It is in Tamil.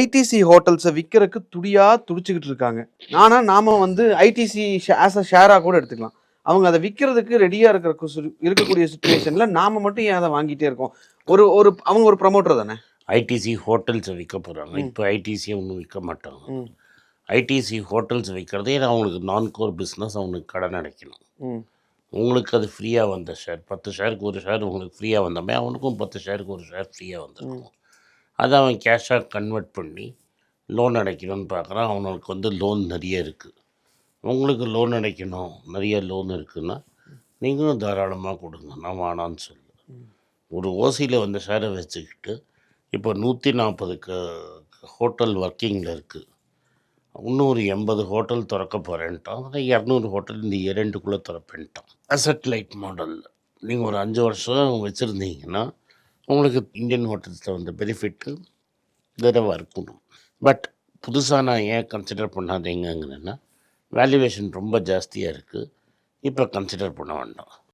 ஐடிசி ஹோட்டல்ஸை விற்கிறதுக்கு துடியா துடிச்சுக்கிட்டு இருக்காங்க. ஆனா நாம வந்து ஐடிசி ஆஸ் அ ஷேரா கூட எடுத்துக்கலாம். அவங்க அதை விற்கிறதுக்கு ரெடியா இருக்கிற இருக்கக்கூடிய சுச்சுவேஷன்ல நாம மட்டும் ஏன் அதை வாங்கிட்டே இருக்கோம்? ஒரு ஒரு அவங்க ஒரு ப்ரமோட்டர் தானே? ஐடிசி ஹோட்டல்ஸை விற்க போகிறாங்க இப்போ ஐடிசியை ஒன்றும் விற்க மாட்டாங்க. ஐடிசி ஹோட்டல்ஸ் விற்கிறதே அவங்களுக்கு நான் கோர் பிஸ்னஸ் அவங்களுக்கு கடன் அடைக்கணும். உங்களுக்கு அது ஃப்ரீயாக வந்த ஷேர் பத்து ஷேருக்கு ஒரு ஷேர் உங்களுக்கு ஃப்ரீயாக வந்தமே அவனுக்கும் பத்து ஷேருக்கு ஒரு ஷேர் ஃப்ரீயாக வந்திருக்கும். அதை அவன் கேஷாக கன்வெர்ட் பண்ணி லோன் அடைக்கணும்னு பார்க்குறான். அவனுக்கு வந்து லோன் நிறைய இருக்குது உங்களுக்கு லோன் அடைக்கணும். நிறைய லோன் இருக்குன்னா நீங்களும் தாராளமாக கொடுங்க. நான் வேணான்னு சொல்லு. ஒரு ஓசியில் வந்த ஷேரை வச்சுக்கிட்டு இப்போ நூற்றி நாற்பதுக்கு ஹோட்டல் ஒர்க்கிங்கில் இருக்குது இன்னொரு எண்பது ஹோட்டல் திறக்க போகிறேன்ட்டான் அதில் இரநூறு ஹோட்டல் இந்த இரண்டுக்குள்ளே திறப்பேன்ட்டான். அசட் லைட் மாடலில் நீங்கள் ஒரு அஞ்சு வருஷம் வச்சுருந்தீங்கன்னா உங்களுக்கு இந்தியன் ஹோட்டல்ஸில் வந்த பெனிஃபிட்டு தடவாக இருக்கணும். பட் புதுசாக நான் ஏன் கன்சிடர் பண்ணாதீங்கன்னா வேல்யூவேஷன் ரொம்ப ஜாஸ்தியாக இருக்குது இப்போ கன்சிடர் பண்ண வேண்டாம்.